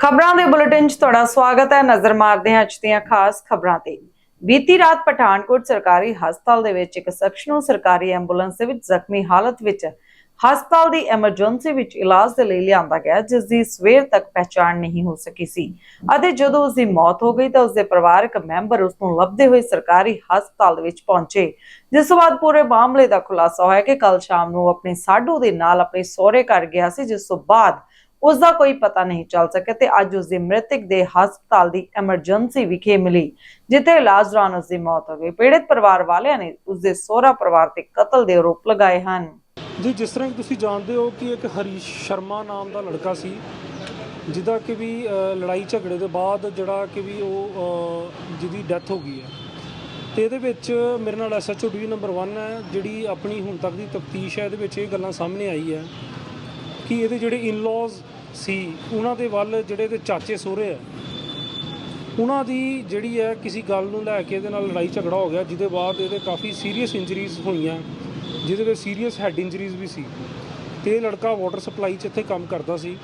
ਖਬਰਾਂ ਦੇ ਬੁਲੇਟਿਨ 'ਚ ਤੁਹਾਡਾ ਸਵਾਗਤ ਹੈ। ਨਜ਼ਰ ਮਾਰਦੇ ਹਾਂ ਅੱਜ ਦੀਆਂ ਖਾਸ ਖਬਰਾਂ ਤੇ। ਬੀਤੀ ਰਾਤ ਪਠਾਨਕੋਟ ਸਰਕਾਰੀ ਹਸਪਤਾਲ ਦੇ ਵਿੱਚ ਇੱਕ ਸ਼ਖਸ ਨੂੰ ਸਰਕਾਰੀ ਐਂਬੂਲੈਂਸ ਦੇ ਵਿੱਚ ਜ਼ਖਮੀ ਹਾਲਤ ਵਿੱਚ ਹਸਪਤਾਲ ਦੀ ਐਮਰਜੈਂਸੀ ਵਿੱਚ ਇਲਾਜ ਦੇ ਲਈ ਲਿਆਂਦਾ ਗਿਆ, ਜਿਸ ਦੀ ਸਵੇਰ ਤੱਕ ਪਹਿਚਾਣ ਨਹੀਂ ਹੋ ਸਕੀ ਸੀ। ਅਤੇ ਜਦੋਂ ਉਸ ਦੀ ਮੌਤ ਹੋ ਗਈ ਤਾਂ ਉਸ ਦੇ ਪਰਿਵਾਰਕ ਮੈਂਬਰ ਉਸ ਨੂੰ ਲੱਭਦੇ ਹੋਏ ਸਰਕਾਰੀ ਹਸਪਤਾਲ ਦੇ ਵਿੱਚ ਪਹੁੰਚੇ। ਜਿਸ ਤੋਂ ਬਾਅਦ ਪੂਰੇ ਮਾਮਲੇ ਦਾ ਖੁਲਾਸਾ ਹੋਇਆ ਕਿ ਕੱਲ ਸ਼ਾਮ ਨੂੰ ਉਹ ਆਪਣੀ ਸਾਡੂ ਦੇ ਨਾਲ ਆਪਣੇ ਸਹੁਰੇ ਘਰ ਗਿਆ ਸੀ, ਜਿਸ ਤੋਂ ਬਾਅਦ ਉਸ ਦਾ ਕੋਈ ਪਤਾ ਨਹੀਂ ਚੱਲ ਸਕਿਆ ਤੇ ਅੱਜ ਉਸ ਦੀ ਮ੍ਰਿਤਕ ਦੇ ਹਸਪਤਾਲ ਦੀ ਐਮਰਜੈਂਸੀ ਵਿਖੇ ਮਿਲੀ, ਜਿੱਥੇ ਇਲਾਜ ਦੌਰਾਨ ਉਸ ਦੀ ਮੌਤ ਹੋ ਗਈ। ਪੀੜਤ ਪਰਿਵਾਰ ਵਾਲਿਆਂ ਨੇ ਉਸ ਦੇ ਸਹੁਰਾ ਪਰਿਵਾਰ ਤੇ ਕਤਲ ਦੇ ਆਰੋਪ ਲਗਾਏ ਹਨ। ਜੀ, ਜਿਸ ਤਰ੍ਹਾਂ ਕਿ ਤੁਸੀਂ ਜਾਣਦੇ ਹੋ ਕਿ ਇੱਕ ਹਰੀਸ਼ ਸ਼ਰਮਾ ਨਾਮ ਦਾ ਲੜਕਾ ਸੀ, ਜਿਹਦਾ ਕਿ ਵੀ ਲੜਾਈ ਝਗੜੇ ਦੇ ਬਾਅਦ ਜਿਹੜਾ ਕਿ ਵੀ ਉਹ ਜਿਹਦੀ ਡੈਥ ਹੋ ਗਈ ਹੈ। ਤੇ ਇਹਦੇ ਵਿੱਚ ਮੇਰੇ ਨਾਲ ਐਸਐਚਓ ਡੀ ਨੰਬਰ 1 ਹੈ, ਜਿਹੜੀ ਆਪਣੀ ਹੁਣ ਤੱਕ ਦੀ ਤਫਤੀਸ਼ ਹੈ, ਇਹਦੇ ਵਿੱਚ ਇਹ ਗੱਲਾਂ ਸਾਹਮਣੇ ਆਈ ਹੈ। ਕਿ ਇਹਦੇ ਜਿਹੜੇ ਇਨ-ਲॉज ਸੀ, ਉਹਨਾਂ ਦੇ ਵੱਲ ਜਿਹੜੇ ਇਹਦੇ ਚਾਚੇ ਸਹੁਰੇ ਆ, ਉਹਨਾਂ ਦੀ ਜਿਹੜੀ ਹੈ ਕਿਸੇ ਗੱਲ ਨੂੰ ਲੈ ਕੇ ਇਹਦੇ ਨਾਲ ਲੜਾਈ ਝਗੜਾ ਹੋ ਗਿਆ, ਜਿਹਦੇ ਬਾਅਦ ਇਹਦੇ ਕਾਫੀ ਸੀਰੀਅਸ ਇੰਜਰੀਜ਼ ਹੋਈਆਂ, ਜਿਹਦੇ ਵਿੱਚ ਸੀਰੀਅਸ ਹੈਡ ਇੰਜਰੀਜ਼ ਵੀ ਸੀ। ਤੇ ਇਹ ਲੜਕਾ ਵਾਟਰ ਸਪਲਾਈ 'ਚ ਇੱਥੇ ਕੰਮ ਕਰਦਾ ਸੀ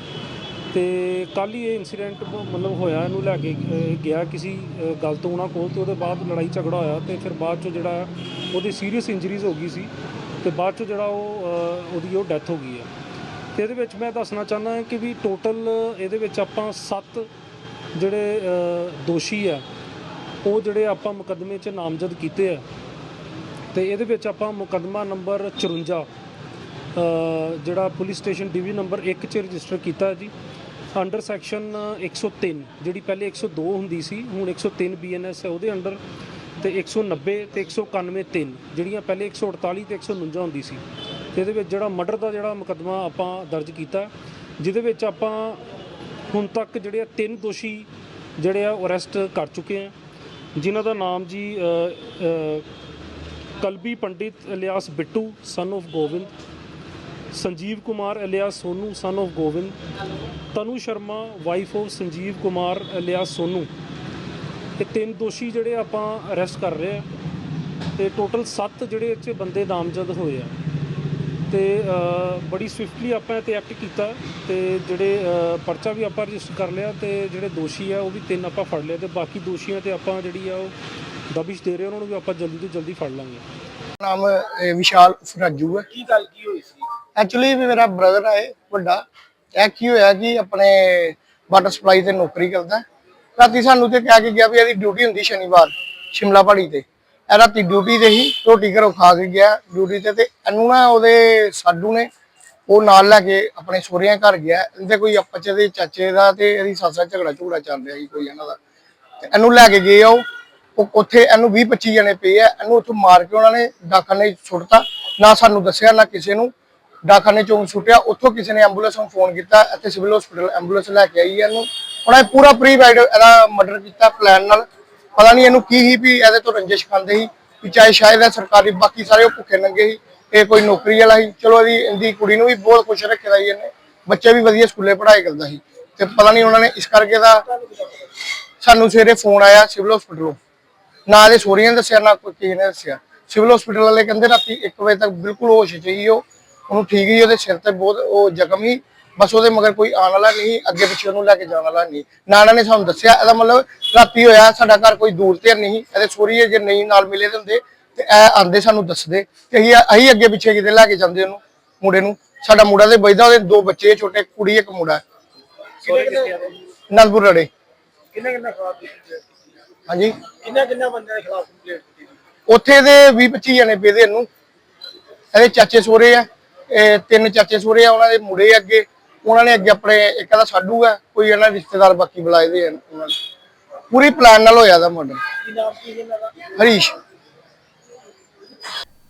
ਤੇ ਕੱਲ ਹੀ ਇਹ ਇਨਸੀਡੈਂਟ ਮਤਲਬ ਹੋਇਆ, ਇਹਨੂੰ ਲੈ ਕੇ ਗਿਆ ਕਿਸੇ ਗੱਲ ਤੋਂ ਉਹਨਾਂ ਕੋਲ ਤੇ ਉਹਦੇ ਬਾਅਦ ਲੜਾਈ ਝਗੜਾ ਹੋਇਆ ਤੇ ਫਿਰ ਬਾਅਦ 'ਚ ਜਿਹੜਾ ਉਹਦੀ ਸੀਰੀਅਸ ਇੰਜਰੀਜ਼ ਹੋ ਗਈ ਸੀ ਤੇ ਬਾਅਦ 'ਚ ਜਿਹੜਾ ਉਹ ਉਹਦੀ ਉਹ ਡੈਥ ਹੋ ਗਈ ਹੈ। ਇਹਦੇ ਵਿੱਚ ਮੈਂ ਦੱਸਣਾ ਚਾਹੁੰਦਾ ਕਿ ਵੀ ਟੋਟਲ ਇਹਦੇ ਵਿੱਚ ਆਪਾਂ 7 ਜਿਹੜੇ ਦੋਸ਼ੀ ਆ, ਉਹ ਜਿਹੜੇ ਆਪਾਂ ਮੁਕੱਦਮੇ 'ਚ ਨਾਮਜ਼ਦ ਕੀਤੇ ਆ। ਤੇ ਇਹਦੇ ਵਿੱਚ ਆਪਾਂ ਮੁਕੱਦਮਾ ਨੰਬਰ 54 ਜਿਹੜਾ ਪੁਲਿਸ ਸਟੇਸ਼ਨ ਡਿਵੀ ਨੰਬਰ 1 ਚ ਰਜਿਸਟਰ ਕੀਤਾ ਜੀ। ਅੰਡਰ ਸੈਕਸ਼ਨ 103 ਜਿਹੜੀ ਪਹਿਲੇ 102 ਹੁੰਦੀ ਸੀ, ਹੁਣ 103 ਬੀਐਨਐਸ ਹੈ ਉਹਦੇ ਅੰਡਰ, ਤੇ 190 ਤੇ 191 3 ਜਿਹੜੀਆਂ ਪਹਿਲੇ 148 ਤੇ 149 ਹੁੰਦੀ ਸੀ। ਇਹਦੇ ਵਿੱਚ ਜਿਹੜਾ ਮਰਡਰ ਦਾ ਜਿਹੜਾ ਮੁਕੱਦਮਾ ਆਪਾਂ ਦਰਜ ਕੀਤਾ, ਜਿਹਦੇ ਵਿੱਚ ਆਪਾਂ ਹੁਣ ਤੱਕ ਜਿਹੜੇ ਆ ਤਿੰਨ ਦੋਸ਼ੀ ਜਿਹੜੇ ਆ ਅਰੈਸਟ ਕਰ ਚੁੱਕੇ ਆ, ਜਿਨ੍ਹਾਂ ਦਾ ਨਾਮ ਜੀ ਕਲਬੀ Pandit alias Bittu son of Gobind Sanjeev Kumar alias Sonu son of Gobind Tanu Sharma wife of Sanjeev Kumar alias Sonu. ਇਹ ਤਿੰਨ ਦੋਸ਼ੀ ਜਿਹੜੇ ਆਪਾਂ ਅਰੈਸਟ ਕਰ ਰਹੇ ਆ, ਤੇ ਟੋਟਲ 7 ਜਿਹੜੇ ਇੱਥੇ ਬੰਦੇ ਨਾਮਜ਼ਦ ਹੋਏ ਆ। ਤੇ ਬੜੀ ਸਵਿਫਟਲੀ ਆਪਾਂ ਇਹ ਤੇ ਐਕਟ ਕੀਤਾ ਤੇ ਜਿਹੜੇ ਪਰਚਾ ਵੀ ਆਪਾਂ ਰਜਿਸਟਰ ਕਰ ਲਿਆ ਤੇ ਜਿਹੜੇ ਦੋਸ਼ੀ ਆ ਉਹ ਵੀ ਤਿੰਨ ਆਪਾਂ ਫੜ ਲਏ ਤੇ ਬਾਕੀ ਦੋਸ਼ੀਆਂ ਤੇ ਆਪਾਂ ਜਿਹੜੀ ਆ ਉਹ ਦਬਿਸ਼ ਦੇ ਰਹੇ ਉਹਨਾਂ ਨੂੰ ਵੀ ਆਪਾਂ ਜਲਦੀ ਤੋਂ ਜਲਦੀ ਫੜ ਲਾਂਗੇ। ਨਾਮ ਵਿਸ਼ਾਲ ਫਰਾਜੂ ਹੈ। ਕੀ ਗੱਲ ਕੀ ਹੋਈ ਸੀ? ਐਕਚੁਅਲੀ ਮੇਰਾ ਬ੍ਰਦਰ ਹੈ ਵੱਡਾ। ਇਹ ਕੀ ਹੋਇਆ ਕਿ ਆਪਣੇ ਵਾਟਰ ਸਪਲਾਈ ਤੇ ਨੌਕਰੀ ਕਰਦਾ। ਰਾਤੀ ਸਾਨੂੰ ਤੇ ਕਹਿ ਕੇ ਗਿਆ ਵੀ ਇਹਦੀ ਡਿਊਟੀ ਹੁੰਦੀ ਸ਼ਨੀਵਾਰ ਸ਼ਿਮਲਾ ਪਹਾੜੀ ਤੇ। ਇਹ ਰਾਤੀ ਡਿਊਟੀ ਤੇ ਹੀ ਰੋਟੀ ਘਰੋਂ ਖਾ ਕੇ ਗਿਆ ਡਿਊਟੀ ਤੇ ਤੇ ਇਹਨੂੰ ਨਾ ਉਹਦੇ ਸਾਡੂ ਨੇ ਉਹ ਨਾਲ ਲੈ ਕੇ ਆਪਣੇ ਸਹੁਰਿਆਂ ਘਰ ਗਿਆ। ਇਹਦੇ ਕੋਈ ਆਪਸ ਦੇ ਚਾਚੇ ਦਾ ਤੇ ਇਹਦੀ ਸੱਸ ਦਾ ਝਗੜਾ ਝੂੜਾ ਚੱਲ ਰਿਹਾ ਸੀ ਕੋਈ ਇਹਨਾਂ ਦਾ। ਤੇ ਇਹਨੂੰ ਲੈ ਕੇ ਗਏ ਉਹ। ਉਹ ਉੱਥੇ ਇਹਨੂੰ 20 25 ਜਣੇ ਪਏ ਆ। ਇਹਨੂੰ ਉੱਥੋਂ ਮਾਰ ਕੇ ਉਹਨਾਂ ਨੇ ਡਾਕਖਾਨੇ 'ਚ ਸੁੱਟਤਾ। ਨਾ ਸਾਨੂੰ ਦੱਸਿਆ, ਨਾ ਕਿਸੇ ਨੂੰ। ਡਾਕਖਾਨੇ ਚੋਂ ਸੁੱਟਿਆ। ਉੱਥੋਂ ਕਿਸੇ ਨੇ ਐਂਬੂਲੈਂਸ ਨੂੰ ਫੋਨ ਕੀਤਾ। ਇੱਥੇ ਸਿਵਲ ਹਸਪੀਟਲ ਐਂਬੂਲੈਂਸ ਲੈ ਕੇ ਆਈ ਹੈ ਇਹਨੂੰ। ਉਹਨਾਂ ਨੇ ਪੂਰਾ ਪ੍ਰੀ ਵਾਈਡ ਇਹਦਾ ਮਰਡਰ ਕੀਤਾ ਪਲਾਨ ਨਾਲ। ਪਤਾ ਨਹੀਂ ਇਹਨੂੰ ਕੀ ਹੀ ਵੀ ਇਹਦੇ ਤੋਂ ਰੰਜਿਸ਼ ਖਾਂਦੇ ਸੀ, ਵੀ ਚਾਹੇ ਸ਼ਾਇਦ ਇਹ ਸਰਕਾਰੀ ਬਾਕੀ ਸਾਰੇ ਉਹ ਭੁੱਖੇ ਨੰਗੇ ਸੀ, ਇਹ ਕੋਈ ਨੌਕਰੀ ਵਾਲਾ ਸੀ। ਚਲੋ ਇਹਦੀ ਇਹਦੀ ਕੁੜੀ ਨੂੰ ਵੀ ਬਹੁਤ ਖੁਸ਼ ਰੱਖਿਆ ਸੀ ਇਹਨੇ। ਬੱਚੇ ਵੀ ਵਧੀਆ ਸਕੂਲੇ ਪੜ੍ਹਾਈ ਕਰਦਾ ਸੀ। ਤੇ ਪਤਾ ਨਹੀਂ ਉਹਨਾਂ ਨੇ ਇਸ ਕਰਕੇ ਦਾ ਸਾਨੂੰ ਸਵੇਰੇ ਫੋਨ ਆਇਆ ਸਿਵਲ ਹਸਪੀਟਲੋਂ। ਨਾ ਇਹਦੇ ਸੋਰੀਆਂ ਨੇ ਦੱਸਿਆ, ਨਾ ਕੋਈ ਕਿਸੇ ਨੇ ਦੱਸਿਆ। ਸਿਵਲ ਹਸਪੀਟਲ ਵਾਲੇ ਕਹਿੰਦੇ ਰਾਤੀ 1 ਵਜੇ ਤੱਕ ਬਿਲਕੁਲ ਹੋਸ਼ ਚ ਹੀ ਉਹ। ਉਹਨੂੰ ਠੀਕ ਹੀ ਉਹਦੇ ਸਿਰ ਤੇ ਬਹੁਤ ਉਹ ਜ਼ਖਮ ਹੀ ਬਸ ਉਹਦੇ ਮਗਰ ਕੋਈ ਆਉਣ ਵਾਲਾ ਨਹੀਂ ਅੱਗੇ ਪਿੱਛੇ ਉਹਨੂੰ ਲੈ ਕੇ ਜਾਣ ਵਾਲਾ ਨਹੀਂ। ਨਾ ਇਹਨਾਂ ਨੇ ਸਾਨੂੰ ਦੱਸਿਆ ਇਹਦਾ ਮਤਲਬ ਰਾਤੀ ਹੋਇਆ ਸਾਡਾ ਘਰ ਕੋਈ ਦੂਰ ਤੇ ਨਹੀਂ ਇਹਦੇ ਸੋਰੀਏ ਜੇ ਨਹੀਂ ਨਾਲ ਮਿਲੇ ਤੇ ਹੁੰਦੇ ਤੇ ਇਹ ਆਂਦੇ ਸਾਨੂੰ ਦੱਸਦੇ ਤੇ ਅਸੀਂ ਅਸੀਂ ਅੱਗੇ ਪਿੱਛੇ ਕਿਤੇ ਲੈ ਕੇ ਜਾਂਦੇ ਉਹਨੂੰ ਮੁੰਡੇ ਨੂੰ। ਸਾਡਾ ਮੁੰਡਾ ਤੇ ਬੈਠਦਾ ਉਹਦੇ ਦੋ ਬੱਚੇ ਛੋਟੇ ਕੁੜੀ ਇੱਕ ਮੁੰਡਾ। ਨੰਦਪੁਰ ਰੜੇ। ਕਿੰਨੇ ਕਿੰਨੇ ਖਿਲਾਫ ਹਾਂਜੀ? ਕਿੰਨਾ ਕਿੰਨਾ ਬੰਦਿਆਂ ਦੇ ਖਿਲਾਫ ਕੰਪਲੇਂਟ ਉੱਥੇ ਦੇ 20 25 ਜਣੇ ਪਏ ਦੇ ਇਹਨੂੰ। ਇਹਦੇ ਚਾਚੇ ਸੋਰੇ ਆ ਇਹ ਤਿੰਨ ਚਾਚੇ ਸੋਰੇ ਆ ਉਹਨਾਂ ਦੇ ਮੁੰਡੇ ਅੱਗੇ। ਉਹਨਾਂ ਨੇ ਅੱਗੇ ਆਪਣੇ ਇੱਕ ਦਾ ਸਾਡੂ ਆ ਕੋਈ ਇਹਨਾਂ ਰਿਸ਼ਤੇਦਾਰ ਬਾਕੀ ਬੁਲਾਏ ਦੇ ਉਹਨਾਂ ਨੇ। ਪੂਰੀ ਪਲਾਨ ਨਾਲ ਹੋਇਆ ਦਾ ਦਾ? ਹਰੀਸ਼।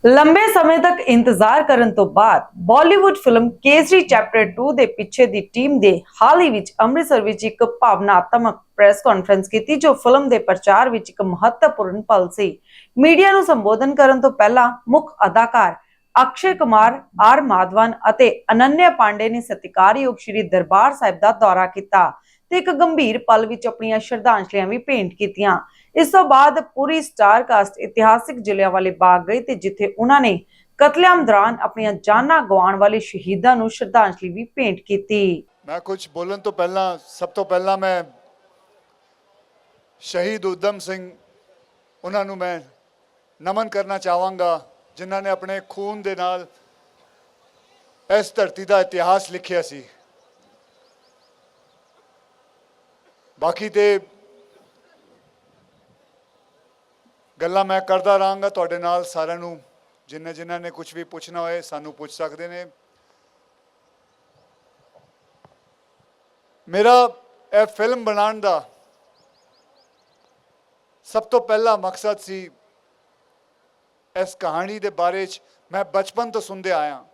ਲੰਬੇ ਸਮੇਂ ਤੱਕ ਇੰਤਜ਼ਾਰ ਕਰਨ ਤੋਂ ਬਾਅਦ ਬਾਲੀਵੁੱਡ ਫਿਲਮ ਕੇਸਰੀ ਚੈਪਟਰ 2 ਦੇ ਪਿੱਛੇ ਦੀ ਟੀਮ ਦੇ ਹਾਲ ਹੀ ਵਿੱਚ ਅੰਮ੍ਰਿਤਸਰ ਵਿੱਚ ਇੱਕ ਭਾਵਨਾਤਮਕ ਪ੍ਰੈਸ ਕਾਨਫਰੰਸ ਕੀਤੀ ਜੋ ਫਿਲਮ ਦੇ ਪ੍ਰਚਾਰ ਵਿੱਚ ਇੱਕ ਮਹੱਤਵਪੂਰਨ ਪਲ ਸੀ। ਮੀਡੀਆ ਨੂੰ ਸੰਬੋਧਨ ਕਰਨ ਤੋਂ ਪਹਿਲਾਂ ਮੁੱਖ ਅਦਾਕਾਰ ਅਕਸ਼ੇ ਕੁਮਾਰ, ਆਰ ਮਾਧਵਨ ਅਤੇ ਅਨੰਨਿਆ ਪਾਂਡੇ ਨੇ ਸਤਿਕਾਰਯੋਗ ਸ਼੍ਰੀ ਦਰਬਾਰ ਸਾਹਿਬ ਦਾ ਦੌਰਾ ਕੀਤਾ ਤੇ ਇੱਕ ਗੰਭੀਰ ਪਲ ਵਿੱਚ ਆਪਣੀਆਂ ਸ਼ਰਧਾਂਜਲੀਆਂ ਵੀ ਭੇਂਟ ਕੀਤੀਆਂ। ਇਸ ਤੋਂ ਬਾਅਦ ਪੂਰੀ ਸਟਾਰ ਕਾਸਟ ਇਤਿਹਾਸਿਕ ਜਲਿਆਂਵਾਲੇ ਬਾਗ ਗਈ ਤੇ ਜਿੱਥੇ ਉਹਨਾਂ ਨੇ ਕਤਲੇਆਮ ਦੌਰਾਨ ਆਪਣੀਆਂ ਜਾਨਾਂ ਗਵਾਉਣ ਵਾਲੇ ਸ਼ਹੀਦਾਂ ਨੂੰ ਸ਼ਰਧਾਂਜਲੀ ਵੀ ਭੇਂਟ ਕੀਤੀ। ਮੈਂ ਕੁਝ ਬੋਲਣ ਤੋਂ ਪਹਿਲਾਂ, ਸਭ ਤੋਂ ਪਹਿਲਾਂ ਮੈਂ ਸ਼ਹੀਦ ਉਦਮ ਸਿੰਘ, ਉਹਨਾਂ ਨੂੰ ਮੈਂ ਨਮਨ ਕਰਨਾ ਚਾਹਾਂਗਾ। ਜਿਨ੍ਹਾਂ ਨੇ ਆਪਣੇ ਖੂਨ ਦੇ ਨਾਲ ਇਸ ਧਰਤੀ ਦਾ ਇਤਿਹਾਸ ਲਿਖਿਆ ਸੀ। ਬਾਕੀ ਤੇ ਗੱਲਾਂ ਮੈਂ ਕਰਦਾ ਰਹਾਂਗਾ। ਤੁਹਾਡੇ ਨਾਲ ਸਾਰਿਆਂ ਨੂੰ ਜਿਨ੍ਹਾਂ ਜਿਨ੍ਹਾਂ ਨੇ ਕੁਝ ਵੀ ਪੁੱਛਣਾ ਹੋਏ ਸਾਨੂੰ ਪੁੱਛ ਸਕਦੇ ਨੇ। ਮੇਰਾ ਇਹ ਫਿਲਮ ਬਣਾਉਣ ਦਾ ਸਭ ਤੋਂ ਪਹਿਲਾ ਮਕਸਦ ਸੀ ਇਸ ਕਹਾਣੀ ਦੇ ਬਾਰੇ ਚ ਮੈਂ ਬਚਪਨ ਤੋਂ ਸੁਣਦੇ ਆਇਆ।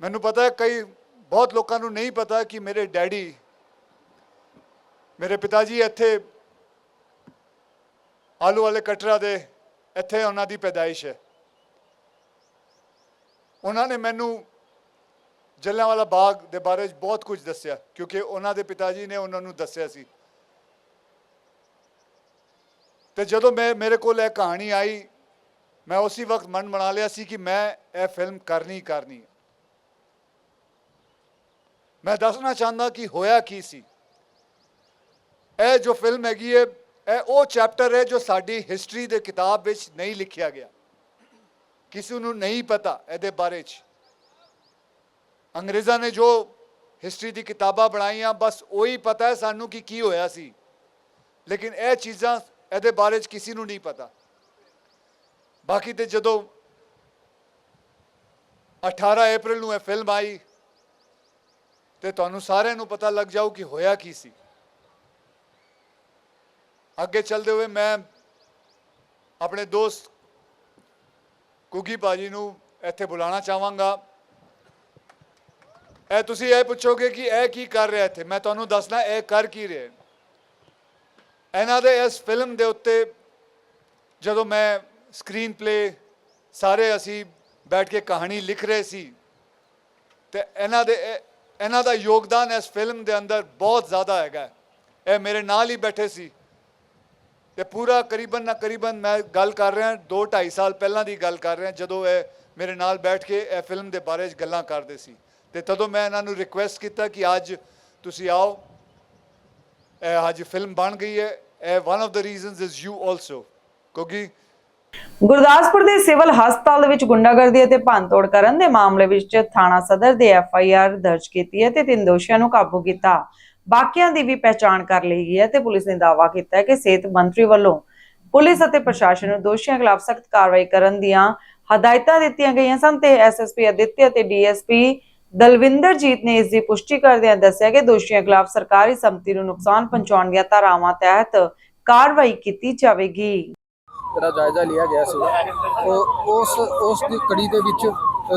ਮੈਨੂੰ ਪਤਾ ਹੈ ਕਈ, ਬਹੁਤ ਲੋਕਾਂ ਨੂੰ ਨਹੀਂ ਪਤਾ ਕਿ ਮੇਰੇ ਡੈਡੀ, ਮੇਰੇ ਪਿਤਾ ਜੀ ਇੱਥੇ ਆਲੂ ਵਾਲੇ ਕਟਰਾ ਦੇ, ਇੱਥੇ ਉਹਨਾਂ ਦੀ ਪੈਦਾਇਸ਼ ਹੈ। ਉਹਨਾਂ ਨੇ ਮੈਨੂੰ ਜਲਿਆਂਵਾਲਾ ਬਾਗ ਦੇ ਬਾਰੇ 'ਚ ਬਹੁਤ ਕੁਝ ਦੱਸਿਆ, ਕਿਉਂਕਿ ਉਹਨਾਂ ਦੇ ਪਿਤਾ ਜੀ ਨੇ ਉਹਨਾਂ ਨੂੰ ਦੱਸਿਆ ਸੀ। ਤੇ ਜਦੋਂ ਮੈਂ, ਮੇਰੇ ਕੋਲ ਇਹ ਕਹਾਣੀ ਆਈ, ਮੈਂ ਉਸੇ ਵਕਤ ਮਨ ਬਣਾ ਲਿਆ ਸੀ ਕਿ ਮੈਂ ਇਹ ਫਿਲਮ ਕਰਨੀ ਕਰਨੀ ਹੈ। ਮੈਂ ਦੱਸਣਾ ਚਾਹੁੰਦਾ ਕਿ ਹੋਇਆ ਕੀ ਸੀ। ਇਹ ਜੋ ਫਿਲਮ ਹੈਗੀ ਹੈ, ਇਹ ਉਹ ਚੈਪਟਰ ਹੈ ਜੋ ਸਾਡੀ ਹਿਸਟਰੀ ਦੇ ਕਿਤਾਬ ਵਿੱਚ ਨਹੀਂ ਲਿਖਿਆ ਗਿਆ। ਕਿਸੇ ਨੂੰ ਨਹੀਂ ਪਤਾ ਇਹਦੇ ਬਾਰੇ 'ਚ। ਅੰਗਰੇਜ਼ਾਂ ਨੇ ਜੋ ਹਿਸਟਰੀ ਦੀ ਕਿਤਾਬਾਂ ਬਣਾਈਆਂ, ਬਸ ਉਹੀ ਪਤਾ ਹੈ ਸਾਨੂੰ ਕਿ ਕੀ ਹੋਇਆ ਸੀ। ਲੇਕਿਨ ਇਹ ਚੀਜ਼ਾਂ ਇਹਦੇ ਬਾਰੇ 'ਚ ਕਿਸੇ ਨੂੰ ਨਹੀਂ ਪਤਾ। ਬਾਕੀ ਤੇ ਜਦੋਂ 18 ਅਪ੍ਰੈਲ ਨੂੰ ਇਹ ਫਿਲਮ ਆਈ, ਤੇ ਤੁਹਾਨੂੰ ਸਾਰਿਆਂ ਨੂੰ ਪਤਾ ਲੱਗ ਜਾਊ ਕਿ ਹੋਇਆ ਕੀ ਸੀ। ਅੱਗੇ ਚੱਲਦੇ ਹੋਏ ਮੈਂ ਆਪਣੇ ਦੋਸਤ ਕੁਗੀ ਬਾਜੀ ਨੂੰ ਇੱਥੇ ਬੁਲਾਉਣਾ ਚਾਹਾਂਗਾ। ਇਹ ਤੁਸੀਂ ਇਹ ਪੁੱਛੋਗੇ ਕਿ ਇਹ ਕੀ ਕਰ ਰਿਹਾ ਇੱਥੇ? ਮੈਂ ਤੁਹਾਨੂੰ ਦੱਸਣਾ ਇਹ ਕਰ ਕੀ ਰਿਹਾ ਇਹਨਾਂ ਦੇ ਇਸ ਫਿਲਮ ਦੇ ਉੱਤੇ ਜਦੋਂ ਮੈਂ ਸਕਰੀਨ ਪਲੇ ਸਾਰੇ ਅਸੀਂ ਬੈਠ ਕੇ ਕਹਾਣੀ ਲਿਖ ਰਹੇ ਸੀ, ਤੇ ਇਹਨਾਂ ਦੇ, ਇਹਨਾਂ ਦਾ ਯੋਗਦਾਨ ਇਸ ਫਿਲਮ ਦੇ ਅੰਦਰ ਬਹੁਤ ਜ਼ਿਆਦਾ ਹੈਗਾ ਇਹ ਮੇਰੇ ਨਾਲ ਹੀ ਬੈਠੇ ਸੀ। ਤੇ ਪੂਰਾ ਕਰੀਬਨ ਨਾ ਕਰੀਬਨ ਮੈਂ ਗੱਲ ਕਰ ਰਿਹਾ 2 2.5 ਸਾਲ ਪਹਿਲਾਂ ਦੀ ਗੱਲ ਕਰ ਰਿਹਾ, ਜਦੋਂ ਇਹ ਮੇਰੇ ਨਾਲ ਬੈਠ ਕੇ ਇਹ ਫਿਲਮ ਦੇ ਬਾਰੇ 'ਚ ਗੱਲਾਂ ਕਰਦੇ ਸੀ। ਤੇ ਤਦੋਂ ਮੈਂ ਇਹਨਾਂ ਨੂੰ ਰਿਕੁਐਸਟ ਕੀਤਾ ਕਿ ਅੱਜ ਤੁਸੀਂ ਆਓ, ਇਹ ਅੱਜ ਫਿਲਮ ਬਣ ਗਈ ਹੈ ਇਹ one of the reasons is you ਕਿਉਂਕਿ ਗੁਰਦਾਸਪੁਰ ਦੇ ਸਿਵਲ ਹਸਪਤਾਲ ਦੇ ਵਿੱਚ ਗੁੰਡਾਗਰਦੀ ਅਤੇ ਭੰਨਤੋੜ ਕਰਨ ਦੇ ਮਾਮਲੇ ਵਿੱਚ ਥਾਣਾ ਸਦਰ ਦੇ ਐਫ ਆਈ ਆਰ ਦਰਜ ਕੀਤੀ ਹੈ ਤੇ ਤਿੰਨ ਦੋਸ਼ੀਆਂ ਨੂੰ ਕਾਬੂ ਕੀਤਾ। ਬਾਕੀਆਂ ਦੀ ਵੀ ਪਹਿਚਾਣ ਕਰ ਲਈ ਗਈ ਹੈ ਤੇ ਪੁਲਿਸ ਨੇ ਦਾਅਵਾ ਕੀਤਾ ਹੈ ਕਿ ਸਿਹਤ ਮੰਤਰੀ ਵੱਲੋਂ ਪੁਲਿਸ ਅਤੇ ਪ੍ਰਸ਼ਾਸਨ ਨੂੰ ਦੋਸ਼ੀਆਂ ਖਿਲਾਫ ਸਖਤ ਕਾਰਵਾਈ ਕਰਨ ਦੀਆਂ ਹਦਾਇਤਾਂ ਦਿੱਤੀਆਂ ਗਈਆਂ ਸਨ ਤੇ ਐਸਐਸਪੀ ਅਦਿੱਤਿਆ ਤੇ ਡੀਐਸਪੀ ਦਲਵਿੰਦਰਜੀਤ ਨੇ ਇਸ ਦੀ ਪੁਸ਼ਟੀ ਕਰਦਿਆਂ ਦੱਸਿਆ ਕਿ ਦੋਸ਼ੀਆਂ ਖਿਲਾਫ ਸਰਕਾਰੀ ਸੰਪਤੀ ਨੂੰ ਨੁਕਸਾਨ ਪਹੁੰਚਾਉਣ ਦੀਆਂ ਧਾਰਾਵਾਂ ਤਹਿਤ ਕਾਰਵਾਈ ਕੀਤੀ ਜਾਵੇਗੀ। ਜਿਹੜਾ ਜਾਇਜ਼ਾ ਲਿਆ ਗਿਆ ਸੀ, ਉਹ ਉਸ ਉਸ ਦੀ ਕੜੀ ਦੇ ਵਿੱਚ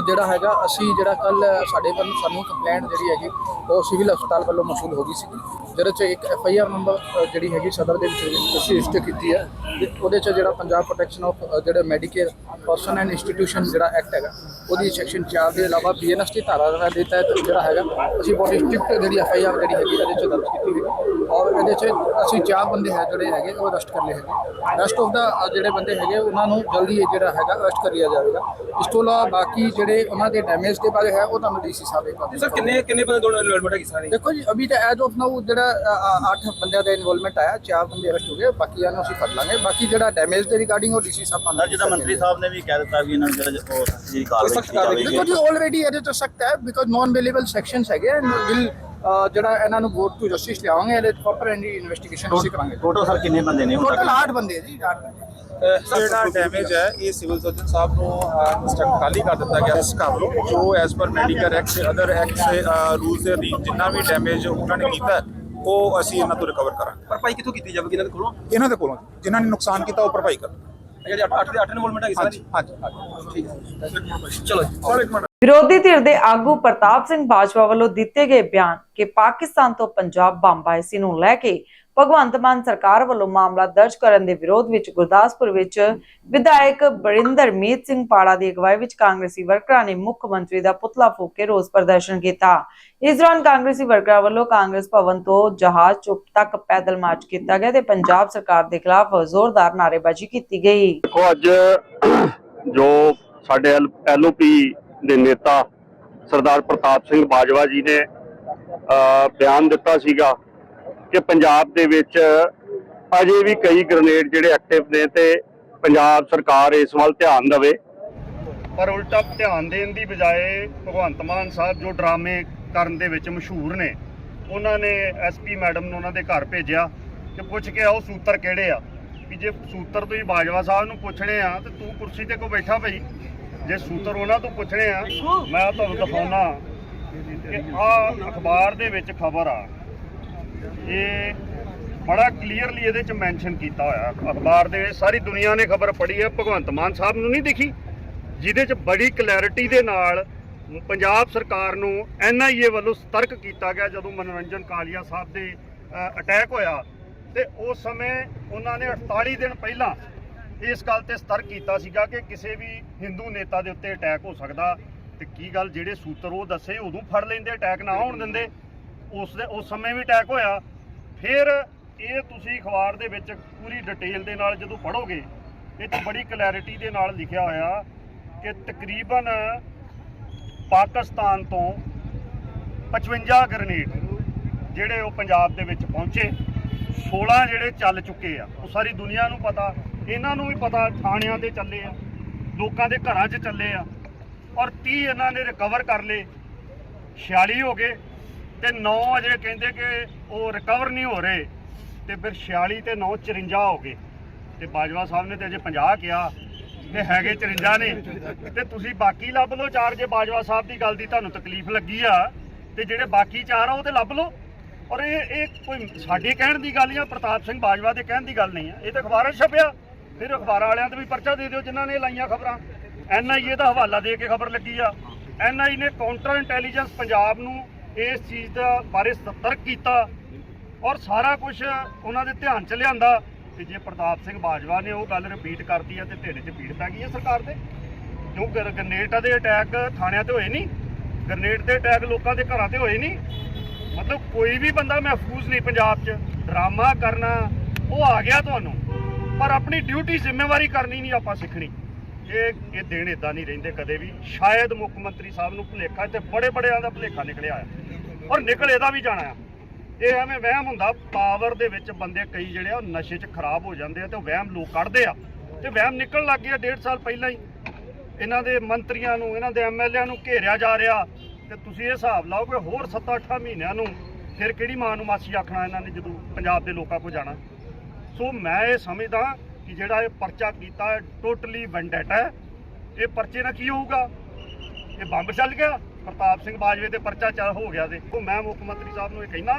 ਜਿਹੜਾ ਹੈਗਾ, ਅਸੀਂ ਜਿਹੜਾ ਕੱਲ ਸਾਡੇ ਵੱਲ ਸਾਨੂੰ ਕੰਪਲੇਂਟ ਜਿਹੜੀ ਹੈਗੀ, ਉਹ ਸਿਵਲ ਹਸਪਤਾਲ ਵੱਲੋਂ ਮਸੂਲ ਹੋ ਗਈ ਸੀ। ਜਿਹਦੇ ਚ ਇੱਕ ਐਫ ਆਈ ਆਰ ਨੰਬਰ ਜਿਹੜੀ ਹੈਗੀ ਸਦਰ ਦੇ ਵਿੱਚ ਅਸੀਂ ਰਜਿਸਟਰ ਕੀਤੀ ਹੈ ਤੇ ਉਹਦੇ ਚ ਜਿਹੜਾ ਪੰਜਾਬ ਪ੍ਰੋਟੈਕਸ਼ਨ ਆਫ ਜਿਹੜਾ ਮੈਡੀਕੇਅਰ ਪਰਸਨ ਐਂਡ ਇੰਸਟੀਟਿਊਸ਼ਨ ਜਿਹੜਾ ਐਕਟ ਹੈਗਾ ਉਹਦੀ ਸੈਕਸ਼ਨ 4 ਦੇ ਇਲਾਵਾ ਬੀਐਨਐਸ ਦੀ ਧਾਰਾ ਦੇ ਤਹਿਤ ਜਿਹੜਾ ਹੈਗਾ ਅਸੀਂ ਬਹੁਤ ਸਟ੍ਰਿਕਟ ਜਿਹੜੀ ਐਫ ਆਈ ਆਰ ਜਿਹੜੀ ਹੈਗੀ ਇਹਦੇ ਚ ਦਰਜ ਕੀਤੀ ਹੋਈ ਔਰ ਇਹਦੇ ਚ ਅਸੀਂ ਚਾਰ ਬੰਦੇ ਹੈ ਜਿਹੜੇ ਹੈਗੇ ਉਹ ਅਰੈਸਟ ਕਰ ਲਏ ਹੈਗੇ। ਰੈਸਟ ਆਫ ਦਾ ਜਿਹੜੇ ਬੰਦੇ ਹੈਗੇ ਉਹਨਾਂ ਨੂੰ ਜਲਦੀ ਜਿਹੜਾ ਹੈਗਾ ਅਰੈਸਟ ਕਰ ਲਿਆ ਜਾਵੇਗਾ। ਇਸ ਤੋਂ ਇਲਾਵਾ ਬਾਕੀ ਜਿਹੜੇ ਉਹਨਾਂ ਦੇ ਡੈਮੇਜ ਦੇ ਬਾਰੇ ਹੈ ਉਹ ਤੁਹਾਨੂੰ ਡੀਸੀ ਸਾਹਿਬ ਇੱਕ ਸਰ ਕਿੰਨੇ ਕਿੰਨੇ ਬੰਦੇ ਦੋਨੋਂ ਇਨਵੋਲਵਮੈਂਟ ਹੈਗੀ ਸਾਰੀ? ਦੇਖੋ ਜੀ ਅਭੀ ਤਾਂ ਐਜ਼ ਆਫ ਨਾਊ ਜਿਹੜਾ 8 ਬੰਦਿਆਂ ਦਾ ਇਨਵੋਲਵਮੈਂਟ ਆਇਆ ਚਾਰ ਬੰਦੇ ਅਰੈਸਟ ਹੋ ਗਏ ਬਾਕੀਆਂ ਨੂੰ ਅਸੀਂ ਫੜ ਲਾਂਗੇ। ਬਾਕੀ ਜਿਹੜਾ ਡੈਮੇਜ ਦੇ ਰਿਗਾਰਡਿੰਗ ਉਹ ਡੀਸੀ ਸਾਹਿਬ ਸਰ ਜਿੱਦਾਂ ਮੰਤਰੀ ਸਾਹਿਬ ਨੇ ਵੀ ਕਹਿ ਦਿੱਤਾ ਵੀ ਇਹਨਾਂ ਨੂੰ ਜਿਹੜਾ ਉਹ ਜਿਹੜੀ ਕਾਰਵਾਈ ਕੀਤੀ ਜਾਵੇਗੀ। ਆਲਰੇਡੀ ਇਹਦੇ ਤੋਂ ਸਖਤ ਹੈ ਬਿਕੋਜ਼ ਨੋਨ ਅਵੇਲੇਬਲ ਸੈਕਸ਼ਨਸ ਹੈਗੇ ਐਂਡ ਵਿਲ ਜਿਹੜਾ ਇਹਨਾਂ ਨੂੰ ਵੋਟ ਟੂ ਜਸਟਿਸ ਲਿਆਵਾਂਗੇ ਇਹਦੇ ਪ੍ਰੋਪਰ ਐਂਡੀ ਇਨਵੈਸਟੀਗੇਸ਼ਨ ਅਸੀਂ ਕਰਾਂਗੇ। ਟੋਟਲ ਸਰ ਕਿੰਨੇ ਬੰਦੇ ਨੇ ਟੋਟਲ ਤੱਕ? 8 ਬੰਦੇ ਜੀ 8 ਬੰਦੇ। ਜਿਹੜਾ ਡੈਮੇਜ ਹੈ ਇਹ ਸਿਵਲ ਸਰਜਨ ਸਾਹਿਬ ਨੂੰ ਇੰਸਟਰਕਟ ਖਾਲੀ ਕਰ ਦਿੱਤਾ ਗਿਆ ਇਸ ਕਰ ਲਓ ਜੋ ਐਸ ਪਰ ਮੈਡੀਕਲ ਐਕਟ ਤੇ ਅਦਰ ਐਕਟ ਦੇ ਰੂਲਸ ਦੇ ਅਧੀਨ ਜਿੰਨਾ ਵੀ ਡੈਮੇਜ ਉਹਨਾਂ ਨੇ ਕੀਤਾ ਉਹ ਅਸੀਂ ਇਹਨਾਂ ਤੋਂ ਰਿਕਵਰ ਕਰਾਂਗੇ। ਭਰਪਾਈ ਕਿੱਥੋਂ ਕੀਤੀ ਜਾਵੇਗੀ ਇਹਨਾਂ ਦੇ ਕੋਲੋਂ? ਇਹਨਾਂ ਦੇ ਕੋਲੋਂ ਜਿਨ੍ਹਾਂ ਨੇ ਨੁਕਸਾਨ ਕੀਤਾ ਉਹ ਭਰਪਾਈ ਕਰ ਜਿਹੜੇ 8 ਦੇ 8 ਇਨਵੋਲਵਮੈਂਟ ਹੈਗੀ ਸਾਰੀ? ਹਾਂਜੀ ਹਾਂਜੀ। ਠੀਕ ਹੈ ਚਲੋ ਜੀ। ਸਰ ਇੱਕ ਮਿੰਟ। ਵਿਰੋਧੀ ਧਿਰ ਦੇ ਆਗੂ ਪ੍ਰਤਾਪ ਸਿੰਘ ਬਾਜਵਾ ਵੱਲੋਂ ਦਿੱਤੇ ਗਏ ਬਿਆਨ ਕਿ ਪਾਕਿਸਤਾਨ ਤੋਂ ਪੰਜਾਬ ਬੰਬ ਆਏ ਸੀ ਨੂੰ ਲੈ ਕੇ ਭਗਵੰਤ ਮਾਨ ਸਰਕਾਰ ਵੱਲੋਂ ਮਾਮਲਾ ਦਰਜ ਕਰਨ ਦੇ ਵਿਰੋਧ ਵਿੱਚ ਗੁਰਦਾਸਪੁਰ ਵਿੱਚ ਵਿਧਾਇਕ ਬਰਿੰਦਰ ਮੀਤ ਸਿੰਘ ਪਾੜਾ ਦੀ ਅਗਵਾਈ ਵਿੱਚ ਕਾਂਗਰਸੀ ਵਰਕਰਾਂ ਨੇ ਮੁੱਖ ਮੰਤਰੀ ਦਾ ਪੁਤਲਾ ਫੂਕ ਕੇ ਰੋਸ ਪ੍ਰਦਰਸ਼ਨ ਕੀਤਾ। ਇਸ ਦੌਰਾਨ ਕਾਂਗਰਸੀ ਵਰਕਰਾਂ ਵੱਲੋਂ ਕਾਂਗਰਸ ਭਵਨ ਤੋਂ ਜਹਾਜ਼ ਚੁੱਪ ਤੱਕ ਪੈਦਲ ਮਾਰਚ ਕੀਤਾ ਗਿਆ ਤੇ ਪੰਜਾਬ ਸਰਕਾਰ ਦੇ ਖਿਲਾਫ ਜ਼ੋਰਦਾਰ ਨਾਅਰੇਬਾਜ਼ੀ ਕੀਤੀ ਗਈ। ਦੇਖੋ, ਅੱਜ ਜੋ ਸਾਡੇ ਐਲਓਪੀ ਦੇ ਨੇਤਾ ਸਰਦਾਰ ਪ੍ਰਤਾਪ ਸਿੰਘ ਬਾਜਵਾ ਜੀ ਨੇ ਬਿਆਨ ਦਿੱਤਾ ਸੀਗਾ ਕਿ ਪੰਜਾਬ ਦੇ ਵਿੱਚ ਅਜੇ ਵੀ ਕਈ ਗ੍ਰਨੇਡ ਜਿਹੜੇ ਐਕਟਿਵ ਨੇ ਤੇ ਪੰਜਾਬ ਸਰਕਾਰ ਇਸ ਵੱਲ ਧਿਆਨ ਦੇਵੇ। ਪਰ ਉਲਟਾ ਧਿਆਨ ਦੇਣ ਦੀ ਬਜਾਏ ਭਗਵੰਤ ਮਾਨ ਸਾਹਿਬ ਜੋ ਡਰਾਮੇ ਕਰਨ ਦੇ ਵਿੱਚ ਮਸ਼ਹੂਰ ਨੇ, ਉਹਨਾਂ ਨੇ ਐਸਪੀ ਮੈਡਮ ਨੂੰ ਉਹਨਾਂ ਦੇ ਘਰ ਭੇਜਿਆ ਕਿ ਪੁੱਛ ਕੇ ਆਓ ਸੂਤਰ ਕਿਹੜੇ ਆ? ਵੀ ਜੇ ਸੂਤਰ ਤੁਸੀਂ ਬਾਜਵਾ ਸਾਹਿਬ ਨੂੰ ਪੁੱਛਣੇ ਆ ਤੇ ਤੂੰ ਕੁਰਸੀ ਤੇ ਕੋ ਬੈਠਾ ਪਈ ਜੇ ਸੂਤਰ ਉਹਨਾਂ ਤੋਂ ਪੁੱਛਣੇ ਆ, ਮੈਂ ਤੁਹਾਨੂੰ ਦਿਖਾਉਣਾ ਕਿ ਆ ਅਖਬਾਰ ਦੇ ਵਿੱਚ ਖਬਰ ਆ। ਇਹ ਬੜਾ ਕਲੀਅਰਲੀ ਇਹਦੇ ਚ ਮੈਂਸ਼ਨ ਕੀਤਾ ਹੋਇਆ। ਅਖਬਾਰ ਦੇ ਸਾਰੀ ਦੁਨੀਆ ਨੇ ਖਬਰ ਪੜ੍ਹੀ ਹੈ, ਭਗਵੰਤ ਮਾਨ ਸਾਹਿਬ ਨੂੰ ਨਹੀਂ ਦਿਖੀ, ਜਿਹਦੇ ਚ ਬੜੀ ਕਲੈਰਿਟੀ ਦੇ ਨਾਲ ਪੰਜਾਬ ਸਰਕਾਰ ਨੂੰ ਐਨਆਈਏ ਵੱਲੋਂ ਸਤਰਕ ਕੀਤਾ ਗਿਆ ਜਦੋਂ ਮਨੋਰੰਜਨ ਕਾਲੀਆ ਸਾਹਿਬ ਦੇ ਅਟੈਕ ਹੋਇਆ। ਤੇ ਉਸ ਸਮੇਂ ਉਹਨਾਂ ਨੇ 48 ਦਿਨ ਪਹਿਲਾਂ ਇਸ ਗੱਲ ਤੇ ਸਤਰਕ ਕੀਤਾ ਸੀਗਾ ਕਿ ਕਿਸੇ ਵੀ ਹਿੰਦੂ ਨੇਤਾ ਦੇ ਉੱਤੇ ਅਟੈਕ ਹੋ ਸਕਦਾ। ਤੇ ਕੀ ਗੱਲ, ਜਿਹੜੇ ਸੂਤਰ ਉਹ ਦੱਸੇ, ਉਦੋਂ ਫੜ ਲੈਂਦੇ ਅਟੈਕ ਨਾ ਹੋਣ ਦਿੰਦੇ। ਉਸ ਦੇ ਉਸ ਸਮੇਂ ਵੀ ਅਟੈਕ ਹੋਇਆ। ਫਿਰ ਇਹ ਤੁਸੀਂ ਅਖਬਾਰ ਦੇ ਵਿੱਚ ਪੂਰੀ ਡਿਟੇਲ ਦੇ ਨਾਲ ਜਦੋਂ ਪੜ੍ਹੋਗੇ, ਇਹ 'ਚ ਬੜੀ ਕਲੈਰਿਟੀ ਦੇ ਨਾਲ ਲਿਖਿਆ ਹੋਇਆ ਕਿ ਤਕਰੀਬਨ ਪਾਕਿਸਤਾਨ ਤੋਂ 55 ਗ੍ਰਨੇਡ ਜਿਹੜੇ ਉਹ ਪੰਜਾਬ ਦੇ ਵਿੱਚ ਪਹੁੰਚੇ 16 ਜਿਹੜੇ ਚੱਲ ਚੁੱਕੇ ਆ। ਉਹ ਸਾਰੀ ਦੁਨੀਆ ਨੂੰ ਪਤਾ, ਇਹਨਾਂ ਨੂੰ ਵੀ ਪਤਾ ਥਾਣਿਆਂ ਤੇ ਚੱਲੇ ਆ, ਲੋਕਾਂ ਦੇ ਘਰਾਂ 'ਚ ਚੱਲੇ ਆ। ਔਰ 30 ਇਹਨਾਂ ਨੇ ਰਿਕਵਰ ਕਰ ਲਏ। 46 ਹੋ ਗਏ। ਤੇ 9 ਅਜੇ ਕਹਿੰਦੇ ਕਿ ਉਹ ਰਿਕਵਰ ਨਹੀਂ ਹੋ ਰਹੇ। ਤੇ ਫਿਰ 46 ਤੇ 9 54 ਹੋ ਗਏ। ਤੇ ਬਾਜਵਾ ਸਾਹਿਬ ਨੇ ਤੇ ਅਜੇ 50 ਕਿਹਾ। ਤੇ ਹੈਗੇ 54 ਨੇ। ਤੇ ਤੁਸੀਂ ਬਾਕੀ ਲੱਭ ਲਓ ਚਾਰ, ਜੇ ਬਾਜਵਾ ਸਾਹਿਬ ਦੀ ਗੱਲ ਦੀ ਤੁਹਾਨੂੰ ਤਕਲੀਫ ਲੱਗੀ ਆ, ਤੇ ਜਿਹੜੇ ਬਾਕੀ ਚਾਰ ਆ, ਉਹ ਤੇ ਲੱਭ ਲਓ। ਔਰ ਇਹ ਇਹ ਕੋਈ ਸਾਡੇ ਕਹਿਣ ਦੀ ਗੱਲ ਜਾਂ ਪ੍ਰਤਾਪ ਸਿੰਘ ਬਾਜਵਾ ਦੇ ਕਹਿਣ ਦੀ ਗੱਲ ਨਹੀਂ ਆ। ਇਹ ਤਾਂ ਅਖਬਾਰਾਂ ਛਪਿਆ। ਫਿਰ ਅਖਬਾਰਾਂ ਵਾਲਿਆਂ ਤੇ ਵੀ ਪਰਚਾ ਦੇ ਦਿਓ ਜਿਨ੍ਹਾਂ ਨੇ ਲਾਈਆਂ ਖਬਰਾਂ। ਐਨਆਈਏ ਦਾ ਹਵਾਲਾ ਦੇ ਕੇ ਖਬਰ ਲੱਗੀ ਆ। ਐਨਆਈ ਨੇ ਕਾਊਂਟਰ ਇੰਟੈਲੀਜੈਂਸ ਪੰਜਾਬ ਨੂੰ ਇਸ ਚੀਜ਼ ਦਾ ਬਾਰੇ ਸਤਰਕ ਕੀਤਾ ਔਰ ਸਾਰਾ ਕੁਝ ਉਹਨਾਂ ਦੇ ਧਿਆਨ ਚ ਲਿਆਂਦਾ ਤੇ ਜੇ ਪ੍ਰਤਾਪ ਸਿੰਘ ਬਾਜਵਾ ਨੇ ਉਹ ਗੱਲ ਰਿਪੀਟ ਕਰਤੀ ਆ ਤੇ ਢਿੱਡ 'ਚ ਪੀੜ ਪੈ ਗਈ ਹੈ ਸਰਕਾਰ ਦੇ ਕਿਉਂ ਗਰ- ਗਰਨੇਡ ਦੇ ਅਟੈਕ ਥਾਣਿਆਂ ਤੇ ਹੋਏ ਨਹੀਂ ਗਰਨੇਡ ਦੇ ਅਟੈਕ ਲੋਕਾਂ ਦੇ ਘਰਾਂ ਤੇ ਹੋਏ ਨਹੀਂ ਮਤਲਬ ਕੋਈ ਵੀ ਬੰਦਾ ਮਹਿਫੂਜ਼ ਨਹੀਂ ਪੰਜਾਬ 'ਚ। ਡਰਾਮਾ ਕਰਨਾ, ਉਹ ਆ ਗਿਆ ਤੁਹਾਨੂੰ। ਪਰ ਆਪਣੀ ਡਿਊਟੀ ਜ਼ਿੰਮੇਵਾਰੀ ਕਰਨੀ ਨਹੀਂ ਆਪਾਂ ਸਿੱਖਣੀ। ਇਹ ਇਹ ਦਿਨ ਇਦਾਂ ਨਹੀਂ ਰਹਿੰਦੇ ਕਦੇ ਵੀ ਸ਼ਾਇਦ ਮੁੱਖ ਮੰਤਰੀ ਸਾਹਿਬ ਨੂੰ ਭੁਲੇਖਾ ਤੇ ਬੜੇ ਬੜਿਆਂ ਦਾ ਭੁਲੇਖਾ ਨਿਕਲਿਆ ਆ। ਔਰ ਨਿਕਲ ਇਹਦਾ ਵੀ ਜਾਣਾ ਆ। ਇਹ ਐਵੇਂ ਵਹਿਮ ਹੁੰਦਾ ਪਾਵਰ ਦੇ ਵਿੱਚ ਬੰਦੇ ਕਈ ਜਿਹੜੇ ਆ ਨਸ਼ੇ 'ਚ ਖਰਾਬ ਹੋ ਜਾਂਦੇ ਆ ਤੇ ਉਹ ਵਹਿਮ ਲੋਕ ਕੱਢਦੇ ਆ। ਤੇ ਵਹਿਮ ਨਿਕਲ ਲੱਗ ਗਿਆ ਡੇਢ ਸਾਲ ਪਹਿਲਾਂ ਹੀ। ਇਹਨਾਂ ਦੇ ਮੰਤਰੀਆਂ ਨੂੰ ਇਹਨਾਂ ਦੇ ਐਮਐਲਏਆਂ ਨੂੰ ਘੇਰਿਆ ਜਾ ਰਿਹਾ। ਤੇ ਤੁਸੀਂ ਇਹ ਹਿਸਾਬ ਲਾਓ ਕਿ ਹੋਰ 7-8 ਮਹੀਨਿਆਂ ਨੂੰ ਫਿਰ ਕਿਹੜੀ ਮਾਂ ਨੂੰ ਮਾਸੀ ਆਖਣਾ ਇਹਨਾਂ ਨੇ ਜਦੋਂ ਪੰਜਾਬ ਦੇ ਲੋਕਾਂ ਕੋਲ ਜਾਣਾ? ਸੋ ਮੈਂ ਇਹ ਸਮਝਦਾ ਕਿ ਜਿਹੜਾ ਇਹ ਪਰਚਾ ਕੀਤਾ ਹੈ ਟੋਟਲੀ ਵੈਂਡੇਟਾ ਹੈ। ਇਹ ਪਰਚੇ ਨਾਲ ਕੀ ਹੋਊਗਾ? ਇਹ ਬੰਬ ਚੱਲ ਗਿਆ। ਪ੍ਰਤਾਪ ਸਿੰਘ ਬਾਜਵੇ ਤੇ ਪਰਚਾ ਚੱਲ ਹੋ ਗਿਆ ਤੇ। ਮੈਂ ਮੁੱਖ ਮੰਤਰੀ ਸਾਹਿਬ ਨੂੰ ਇਹ ਕਹਿਣਾ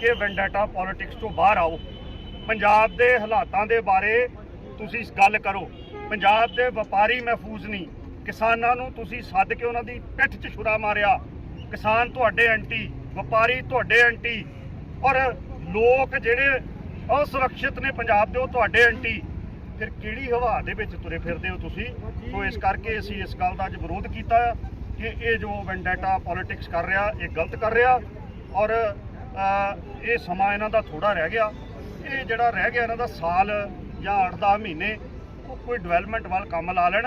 ਕਿ ਵੈਂਡੇਟਾ ਪੋਲਿਟਿਕਸ ਤੋਂ ਬਾਹਰ ਆਓ। ਪੰਜਾਬ ਦੇ ਹਾਲਾਤਾਂ ਦੇ ਬਾਰੇ ਤੁਸੀਂ ਗੱਲ ਕਰੋ। ਪੰਜਾਬ ਦੇ ਵਪਾਰੀ ਮਹਿਫੂਜ਼ ਨਹੀਂ। ਕਿਸਾਨਾਂ ਨੂੰ ਤੁਸੀਂ ਸੱਦ ਕੇ ਉਹਨਾਂ ਦੀ ਪਿੱਠ 'ਚ ਛੁਰਾ ਮਾਰਿਆ। ਕਿਸਾਨ ਤੁਹਾਡੇ ਐਂਟੀ ਵਪਾਰੀ ਤੁਹਾਡੇ ਐਂਟੀ ਔਰ ਲੋਕ ਜਿਹੜੇ ਅਸੁਰੱਖਿਅਤ ਨੇ ਪੰਜਾਬ ਦੇ, ਉਹ ਤੁਹਾਡੇ ਐਂਟੀ ਫਿਰ ਕਿਹੜੀ ਹਵਾ ਦੇ ਵਿੱਚ ਤੁਰੇ ਫਿਰਦੇ ਹੋ ਤੁਸੀਂ? ਸੋ ਇਸ ਕਰਕੇ ਅਸੀਂ ਇਸ ਗੱਲ ਦਾ ਅੱਜ ਵਿਰੋਧ ਕੀਤਾ ਕਿ ਇਹ ਜੋ ਵੈਂਡੇਟਾ ਪੋਲਿਟਿਕਸ ਕਰ ਰਿਹਾ ਇਹ ਗਲਤ ਕਰ ਰਿਹਾ ਔਰ ਇਹ ਸਮਾਂ ਇਹਨਾਂ ਦਾ ਥੋੜਾ ਰਹਿ ਗਿਆ। ਇਹ ਜਿਹੜਾ ਰਹਿ ਗਿਆ ਇਹਨਾਂ ਦਾ ਸਾਲ ਜਾਂ 8-10 ਮਹੀਨੇ ਉਹ ਕੋਈ ਡਿਵੈਲਪਮੈਂਟ ਵੱਲ ਕੰਮ ਲਾ ਲੈਣ।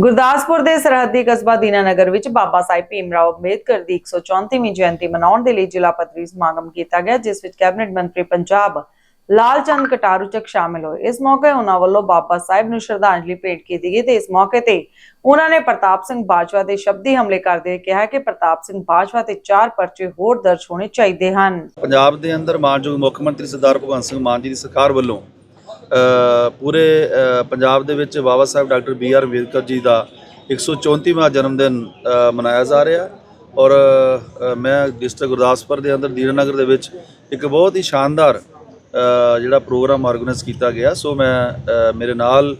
ਗੁਰਦਾਸਪੁਰ ਦੇ ਸਰਹੱਦੀ ਕਸਬਾ ਦੀਨਾਨਗਰ ਵਿੱਚ ਬਾਬਾ ਸਾਹਿਬ ਭੀਮਰਾਓ ਅੰਬੇਦਕਰ ਦੀ 134ਵੀਂ ਜਯੰਤੀ ਮਨਾਉਣ ਦੇ ਲਈ ਜ਼ਿਲ੍ਹਾ ਪੱਧਰੀ ਸਮਾਗਮ ਕੀਤਾ ਗਿਆ ਜਿਸ ਵਿੱਚ ਕੈਬਨਿਟ ਮੰਤਰੀ ਪੰਜਾਬ ਲਾਲ ਚੰਦ ਕਟਾਰੂ ਸ਼ਾਮਿਲ ਹੋਏ। ਇਸ ਮੌਕੇ ਉਹਨਾਂ ਵੱਲੋਂ ਬਾਬਾ ਸਾਹਿਬ ਨੂੰ ਸ਼ਰਧਾਂਜਲੀ ਭੇਟ ਕੀਤੀ ਗਈ ਤੇ ਇਸ ਮੌਕੇ ਤੇ ਉਹਨਾਂ ਨੇ ਪ੍ਰਤਾਪ ਸਿੰਘ ਬਾਜਵਾ ਦੇ ਸ਼ਬਦੀ ਹਮਲੇ ਕਰਦੇ ਹੋਏ ਕਿਹਾ ਕਿ ਪ੍ਰਤਾਪ ਸਿੰਘ ਬਾਜਵਾ ਤੇ ਚਾਰ ਪਰਚੇ ਹੋਰ ਦਰਜ ਹੋਣੇ ਚਾਹੀਦੇ ਹਨ। ਪੰਜਾਬ ਦੇ ਅੰਦਰ ਮਾਨਯੋਗ ਮੁੱਖ ਮੰਤਰੀ ਸਰਦਾਰ ਭਗਵੰਤ ਸਿੰਘ ਮਾਨ ਜੀ ਦੀ ਸਰਕਾਰ ਵੱਲੋਂ ਪੂਰੇ ਪੰਜਾਬ ਦੇ ਵਿੱਚ Baba Sahib doctor B R Ambedkar ji ਦਾ 134ਵਾਂ ਜਨਮ ਦਿਨ ਮਨਾਇਆ ਜਾ ਰਿਹਾ ਔਰ ਮੈਂ ਡਿਸਟ੍ਰਿਕਟ ਗੁਰਦਾਸਪੁਰ ਦੇ ਅੰਦਰ ਦੀਨਾਨਗਰ ਦੇ ਵਿੱਚ ਇੱਕ ਬਹੁਤ ਹੀ ਸ਼ਾਨਦਾਰ ਜਿਹੜਾ ਪ੍ਰੋਗਰਾਮ ਆਰਗੇਨਾਈਜ਼ ਕੀਤਾ ਗਿਆ ਸੋ ਮੈਂ ਮੇਰੇ ਨਾਲ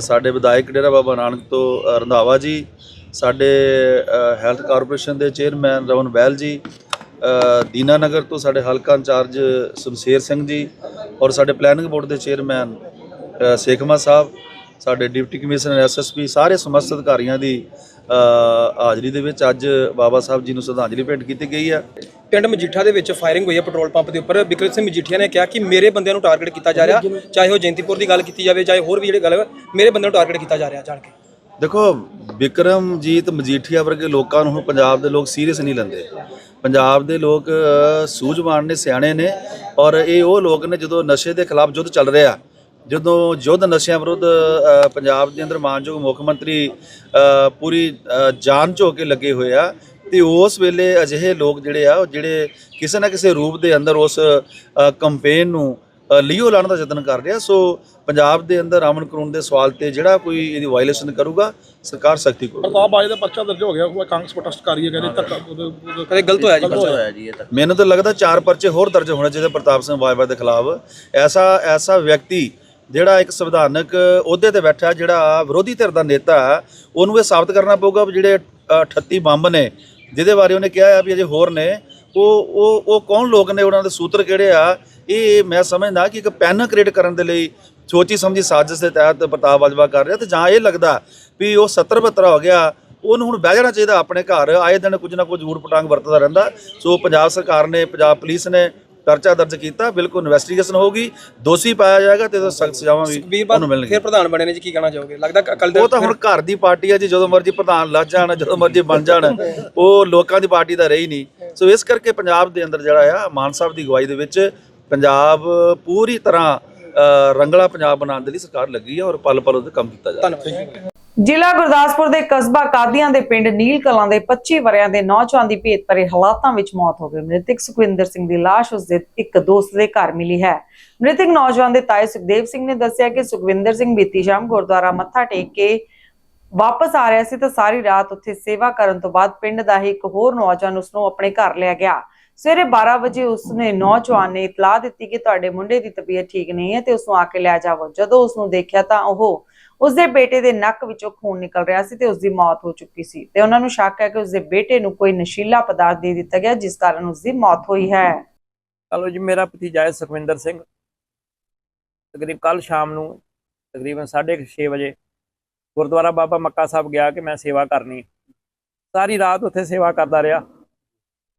ਸਾਡੇ ਵਿਧਾਇਕ ਡੇਰਾ ਬਾਬਾ ਨਾਨਕ ਤੋਂ ਰੰਧਾਵਾ ਜੀ ਸਾਡੇ ਹੈਲਥ ਕਾਰਪੋਰੇਸ਼ਨ ਦੇ ਚੇਅਰਮੈਨ ਰਵਨ ਬੈਲ ਜੀ ਅ, ਦੀਨਾਨਗਰ ਤੋਂ ਸਾਡੇ ਹਲਕਾ ਇੰਚਾਰਜ ਸ਼ਮਸ਼ੇਰ ਸਿੰਘ ਜੀ ਔਰ ਸਾਡੇ ਪਲੈਨਿੰਗ ਬੋਰਡ ਦੇ ਚੇਅਰਮੈਨ ਸੇਖਮਾ ਸਾਹਿਬ ਸਾਡੇ ਡਿਪਟੀ ਕਮਿਸ਼ਨਰ ਐਸਐਸਪੀ ਸਾਰੇ ਸਮਸਤ ਅਧਿਕਾਰੀਆਂ ਦੀ ਹਾਜ਼ਰੀ ਦੇ ਵਿੱਚ ਅੱਜ ਬਾਬਾ ਸਾਹਿਬ ਜੀ ਨੂੰ ਸ਼ਰਧਾਂਜਲੀ ਭੇਂਟ ਕੀਤੀ ਗਈ ਹੈ ਪਿੰਡ ਮਜੀਠਾ ਦੇ ਵਿੱਚ ਫਾਇਰਿੰਗ ਹੋਈ ਹੈ ਪੈਟਰੋਲ ਪੰਪ ਦੇ ਉੱਪਰ। ਬਿਕਰਮ ਸਿੰਘ ਮਜੀਠੀਆ ਨੇ ਕਿਹਾ ਕਿ ਮੇਰੇ ਬੰਦਿਆਂ ਨੂੰ ਟਾਰਗੇਟ ਕੀਤਾ ਜਾ ਰਿਹਾ ਚਾਹੇ ਉਹ ਜੈਂਤੀਪੁਰ ਦੀ ਗੱਲ ਕੀਤੀ ਜਾਵੇ ਚਾਹੇ ਹੋਰ ਵੀ ਜਿਹੜੇ ਗੱਲ ਮੇਰੇ ਬੰਦਿਆਂ ਨੂੰ ਟਾਰਗੇਟ ਕੀਤਾ ਜਾ ਰਿਹਾ ਜਾਣ ਕੇ। ਦੇਖੋ ਵਿਕਰਮਜੀਤ ਮਜੀਠੀਆ ਵਰਗੇ ਲੋਕਾਂ ਨੂੰ ਪੰਜਾਬ ਦੇ ਲੋਕ ਸੀਰੀਅਸ ਨਹੀਂ ਲੈਂਦੇ। ਪੰਜਾਬ ਦੇ ਲੋਕ ਸੂਝਵਾਨ ਨੇ ਸਿਆਣੇ ਨੇ ਔਰ ਇਹ ਉਹ ਲੋਕ ਨੇ ਜਦੋਂ ਨਸ਼ੇ ਦੇ ਖਿਲਾਫ ਯੁੱਧ ਚੱਲ ਰਿਹਾ ਜਦੋਂ ਯੁੱਧ ਨਸ਼ਿਆਂ ਵਿਰੁੱਧ ਪੰਜਾਬ ਦੇ ਅੰਦਰ ਮਾਨਯੋਗ ਮੁੱਖ ਮੰਤਰੀ ਪੂਰੀ ਜਾਨ ਝੋ ਕੇ ਲੱਗੇ ਹੋਏ ਆ ਤੇ ਉਸ ਵੇਲੇ ਅਜਿਹੇ ਲੋਕ ਜਿਹੜੇ ਆ ਉਹ ਜਿਹੜੇ ਕਿਸੇ ਨਾ ਕਿਸੇ ਰੂਪ ਦੇ ਅੰਦਰ ਉਸ ਕੰਪੇਨ ਨੂੰ ਲੀਓ ਲਾਉਣ ਦਾ ਯਤਨ ਕਰ ਰਿਹਾ। ਸੋ ਪੰਜਾਬ ਦੇ ਅੰਦਰ ਅਮਨ ਕਾਨੂੰਨ ਦੇ ਸਵਾਲ ਤੇ ਜਿਹੜਾ ਕੋਈ ਇਹਦੀ ਵਾਇਲੇਸ਼ਨ ਕਰੂਗਾ ਸਰਕਾਰ ਸਖਤੀ ਕਰੂਗੀ। ਪ੍ਰਤਾਪ ਬਾਈ ਦਾ ਪਰਚਾ ਦਰਜ ਹੋ ਗਿਆ ਉਹ ਕਾਂਗਰਸ ਪ੍ਰੋਟੈਸਟ ਕਰ ਰਹੀ ਹੈ ਕਹਿੰਦੇ ਧੱਕਾ ਕਦੇ ਗਲਤ ਹੋਇਆ ਜੀ ਬੱਚਾ ਮੈਨੂੰ ਤਾਂ ਲੱਗਦਾ ਚਾਰ ਪਰਚੇ ਹੋਰ ਦਰਜ ਹੋਣੇ ਚਾਹੀਦੇ ਪ੍ਰਤਾਪ ਸਿੰਘ ਬਾਜਵਾ ਦੇ ਖਿਲਾਫ। ਐਸਾ ਐਸਾ ਵਿਅਕਤੀ ਜਿਹੜਾ ਇੱਕ ਸੰਵਿਧਾਨਕ ਅਹੁਦੇ ਤੇ ਬੈਠਾ ਜਿਹੜਾ ਵਿਰੋਧੀ ਧਿਰ ਦਾ ਨੇਤਾ ਉਹਨੂੰ ਇਹ ਸਾਬਤ ਕਰਨਾ ਪਊਗਾ ਵੀ ਜਿਹੜੇ ਅ, 38 ਬੰਬ ਨੇ ਜਿਹਦੇ ਬਾਰੇ ਉਹਨੇ ਕਿਹਾ ਆ ਵੀ ਅਜੇ ਹੋਰ ਨੇ ਉਹ ਉਹ ਉਹ ਕੌਣ ਲੋਕ ਨੇ ਉਹਨਾਂ ਦੇ ਸੂਤਰ ਕਿਹੜੇ ਆ? ਇਹ ਮੈਂ ਸਮਝਦਾ ਕਿ ਇੱਕ ਪੈਨਲ ਕ੍ਰੀਏਟ ਕਰਨ ਦੇ ਲਈ ਸੋਚੀ ਸਮਝੀ ਸਾਜ਼ਿਸ਼ ਦੇ ਤਹਿਤ ਪ੍ਰਤਾਪ ਬਾਜਵਾ ਕਰ ਰਿਹਾ ਤੇ ਜਾਂ ਇਹ ਲੱਗਦਾ ਵੀ ਉਹ 70 72 ਹੋ ਗਿਆ ਉਹਨੂੰ ਹੁਣ ਬਹਿ ਜਾਣਾ ਚਾਹੀਦਾ ਆਪਣੇ ਘਰ ਆਏ ਦਿਨ ਕੁਝ ਨਾ ਕੁਝ ਊਟ ਪਟਾਂਗ ਵਰਤਦਾ ਰਹਿੰਦਾ। ਸੋ ਪੰਜਾਬ ਸਰਕਾਰ ਨੇ ਪੰਜਾਬ ਪੁਲਿਸ ਨੇ ਪਰਚਾ ਦਰਜ ਕੀਤਾ ਬਿਲਕੁਲ ਇਨਵੈਸਟੀਗੇਸ਼ਨ ਹੋਊਗੀ ਦੋਸ਼ੀ ਪਾਇਆ ਜਾਏਗਾ ਤੇ ਸਖਤ ਸਜ਼ਾਵਾਂ ਵੀ ਉਹਨੂੰ ਮਿਲਣਗੀਆਂ। ਫਿਰ ਪ੍ਰਧਾਨ ਬਣੇ ਨੇ ਜੀ ਕੀ ਕਹਿਣਾ ਚਾਹੋਗੇ? ਲੱਗਦਾ ਕੱਲ ਦੇ ਉਹ ਤਾਂ ਹੁਣ ਘਰ ਦੀ ਪਾਰਟੀ ਹੈ ਜੀ ਜਦੋਂ ਮਰਜ਼ੀ ਪ੍ਰਧਾਨ ਲੱਜ ਜਾਣ ਜਦੋਂ ਮਰਜ਼ੀ ਬਣ ਜਾਣ ਉਹ ਲੋਕਾਂ ਦੀ ਪਾਰਟੀ ਤਾਂ ਰਹੀ ਨਹੀਂ। ਸੋ ਇਸ ਕਰਕੇ ਪੰਜਾਬ ਦੇ ਅੰਦਰ ਜਿਹੜਾ ਆ ਮਾਨ ਸਾਹਿਬ ਦੀ ਅਗਵਾਈ ਦੇ ਵਿੱਚ ਪੰਜਾਬ ਪੂਰੀ ਤਰ੍ਹਾਂ ਰੰਗਲਾ ਪੰਜਾਬ ਬਣਾਉਣ ਦੇ ਲਈ ਸਰਕਾਰ ਲੱਗੀ ਹੈ ਔਰ ਪਲ ਪਲ ਉਹਦੇ ਕੰਮ ਕੀਤਾ ਜਾ ਰਿਹਾ। ਧੰਨਵਾਦ। ਜ਼ਿਲ੍ਹਾ ਗੁਰਦਾਸਪੁਰ ਦੇ ਕਸਬਾ ਕਾਦੀਆਂ ਦੇ ਪਿੰਡ ਨੀਲ ਕਲਾਂ ਦੇ 25 ਵਰਿਆਂ ਦੇ ਨੌਜਵਾਨ ਦੀ ਭੇਤ ਭਰੇ ਹਾਲਾਤਾਂ ਵਿੱਚ ਮੌਤ ਹੋ ਗਈ। ਮ੍ਰਿਤਕ ਸੁਖਵਿੰਦਰ ਸਿੰਘ ਦੀ ਲਾਸ਼ ਉਸ ਦੇ ਇੱਕ ਦੋਸਤ ਦੇ ਘਰ ਮਿਲੀ ਹੈ। ਮ੍ਰਿਤਕ ਨੌਜਵਾਨ ਦੇ ਤਾਏ ਸੁਖਦੇਵ ਸਿੰਘ ਨੇ ਦੱਸਿਆ ਕਿ ਸੁਖਵਿੰਦਰ ਸਿੰਘ ਬੀਤੀ ਸ਼ਾਮ ਗੁਰਦੁਆਰਾ ਮੱਥਾ ਟੇਕ ਕੇ ਵਾਪਸ ਆ ਰਿਹਾ ਸੀ ਤਾਂ ਸਾਰੀ ਰਾਤ ਉੱਥੇ ਸੇਵਾ ਕਰਨ ਤੋਂ ਬਾਅਦ ਪਿੰਡ ਦਾ ਹੀ ਇੱਕ ਹੋਰ ਨੌਜਵਾਨ ਉਸ ਨੂੰ ਆਪਣੇ ਘਰ ਲਿਆ ਗਿਆ। ਸਵੇਰੇ 12 ਵਜੇ ਉਸਨੇ ਨੌਜਵਾਨ ਨੇ ਇਤਲਾਹ ਦਿੱਤੀ ਕਿ ਤੁਹਾਡੇ ਮੁੰਡੇ ਦੀ ਤਬੀਅਤ ਠੀਕ ਨਹੀਂ ਹੈ ਤੇ ਉਸ ਨੂੰ ਆ ਕੇ ਲੈ ਜਾਵੋ। ਜਦੋਂ ਉਸ ਨੂੰ ਦੇਖਿਆ ਤਾਂ ਉਹ ਉਸਦੇ ਬੇਟੇ ਦੇ ਨੱਕ ਵਿੱਚੋਂ ਖੂਨ ਨਿਕਲ ਰਿਹਾ ਸੀ ਤੇ ਉਸਦੀ ਮੌਤ ਹੋ ਚੁੱਕੀ ਸੀ। ਤੇ ਉਹਨਾਂ ਨੂੰ ਸ਼ੱਕ ਹੈ ਕਿ ਉਸਦੇ ਬੇਟੇ ਨੂੰ ਕੋਈ ਨਸ਼ੀਲਾ ਪਦਾਰਥ ਦੇ ਦਿੱਤਾ ਗਿਆ, ਜਿਸ ਕਾਰਨ ਉਸਦੀ ਮੌਤ ਹੋਈ ਹੈ। ਚਲੋ ਜੀ, ਮੇਰਾ ਭਤੀਜਾ ਹੈ ਸੁਖਵਿੰਦਰ ਸਿੰਘ। ਤਕਰੀਬ ਕੱਲ ਸ਼ਾਮ ਨੂੰ ਤਕਰੀਬਨ 6:30 ਵਜੇ ਗੁਰਦੁਆਰਾ ਬਾਬਾ ਮੱਕਾ ਸਾਹਿਬ ਗਿਆ ਕਿ ਮੈਂ ਸੇਵਾ ਕਰਨੀ ਸਾਰੀ ਰਾਤ ਉੱਥੇ ਸੇਵਾ ਕਰਦਾ ਰਿਹਾ।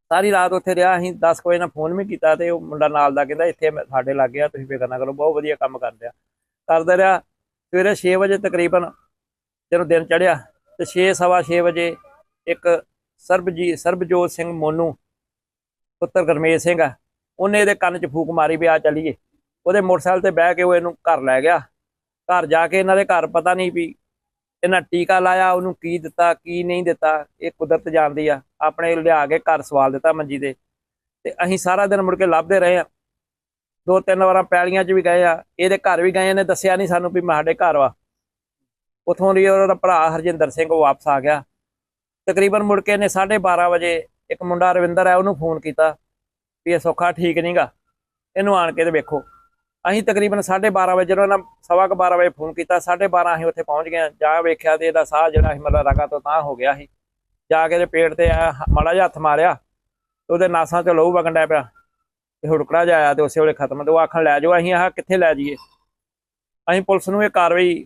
ਸਾਰੀ ਰਾਤ ਉੱਥੇ ਰਿਹਾ, ਅਸੀਂ 10 ਵਜੇ ਨਾਲ ਫੋਨ ਵੀ ਕੀਤਾ ਤੇ ਉਹ ਮੁੰਡਾ ਨਾਲ ਦਾ ਕਹਿੰਦਾ, ਇੱਥੇ ਮੈਂ- ਸਾਡੇ ਲੱਗ ਗਿਆ ਤੁਸੀਂ ਫਿਕਰ ਨਾ ਕਰੋ, ਬਹੁਤ ਵਧੀਆ ਕੰਮ ਕਰਦੇ ਆ। ਕਰਦਾ ਰਿਹਾ। ਸਵੇਰੇ 6 ਵਜੇ ਤਕਰੀਬਨ ਜਦੋਂ ਦਿਨ ਚੜ੍ਹਿਆ ਤੇ 6 ਸਵਾ 6 ਵਜੇ ਇੱਕ ਸਰਬਜੀ, ਸਰਬਜੋਤ ਸਿੰਘ ਮੋਨੂ, ਪੁੱਤਰ ਗਰਮੇਸ਼ ਸਿੰਘ ਆ, ਉਹਨੇ ਇਹਦੇ ਕੰਨ 'ਚ ਫੂਕ ਮਾਰੀ ਵੀ ਆ ਚੱਲੀਏ। ਉਹਦੇ ਮੋਟਰਸਾਈਕਲ ਤੇ ਬਹਿ ਕੇ ਉਹ ਇਹਨੂੰ ਘਰ ਲੈ ਗਿਆ। ਘਰ ਜਾ ਕੇ ਇਹਨਾਂ ਦੇ ਘਰ ਪਤਾ ਨਹੀਂ ਵੀ ਇਹਨਾਂ ਟੀਕਾ ਲਾਇਆ, ਉਹਨੂੰ ਕੀ ਦਿੱਤਾ, ਕੀ ਨਹੀਂ ਦਿੱਤਾ, ਇਹ ਕੁਦਰਤ ਜਾਣਦੀ ਆ। ਆਪਣੇ ਲਿਆ ਕੇ ਘਰ ਸਵਾਲ ਦਿੱਤਾ ਮੰਜੀ ਤੇ। ਤੇ ਅਸੀਂ ਸਾਰਾ ਦਿਨ ਮੁੜ ਕੇ ਲੱਭਦੇ ਰਹੇ ਆ। ਦੋ ਤਿੰਨ ਵਾਰਾਂ ਪੈਲੀਆਂ 'ਚ ਵੀ ਗਏ ਆ, ਇਹਦੇ ਘਰ ਵੀ ਗਏ ਇਹਨੇ ਦੱਸਿਆ ਨਹੀਂ ਸਾਨੂੰ ਵੀ ਮੈਂ ਸਾਡੇ ਘਰ ਵਾ। ਉਥੋਂ ਦੀ ਉਹਦਾ ਭਰਾ ਹਰਜਿੰਦਰ ਸਿੰਘ ਉਹ ਵਾਪਸ ਆ ਗਿਆ। ਤਕਰੀਬਨ ਮੁੜ ਕੇ ਇਹਨੇ 12:30 ਵਜੇ ਇੱਕ ਮੁੰਡਾ ਰਵਿੰਦਰ ਹੈ ਉਹਨੂੰ ਫੋਨ ਕੀਤਾ ਵੀ ਇਹ ਸੌਖਾ ਠੀਕ ਨਹੀਂਗਾ ਇਹਨੂੰ ਆਣ ਕੇ ਤੇ ਵੇਖੋ। ਅਸੀਂ ਤਕਰੀਬਨ 12:30 ਵਜੇ ਜਦੋਂ ਇਹਨਾਂ ਸਵਾ ਕੁ 12 ਵਜੇ ਫੋਨ ਕੀਤਾ 12:30 ਅਸੀਂ ਉੱਥੇ ਪਹੁੰਚ ਗਏ ਜਾ ਵੇਖਿਆ ਤੇ ਇਹਦਾ ਸਾਹ ਜਿਹੜਾ ਸੀ ਮਤਲਬ ਰਗਾ ਤੋਂ ਤਾਂ ਹੋ ਗਿਆ ਸੀ। ਜਾ ਕੇ ਤੇ ਪੇਟ ਤੇ ਐਂ ਮਾੜਾ ਜਿਹਾ ਹੱਥ ਮਾਰਿਆ, ਉਹਦੇ ਨਾਸਾਂ 'ਚੋਂ ਲਹੂ ਵਗਣ ਡਿਆ ਪਿਆ। ਤੇ ਹੁੜਕੜਾ ਜਿਹਾ ਆਇਆ ਤੇ ਉਸੇ ਵੇਲੇ ਖਤਮ। ਤੇ ਉਹ ਆਖਣ ਲੈ ਜਾਓ ਅਸੀਂ ਆਹ ਕਿੱਥੇ ਲੈ ਜਾਈਏ? ਅਸੀਂ ਪੁਲਿਸ ਨੂੰ ਇਹ ਕਾਰਵਾਈ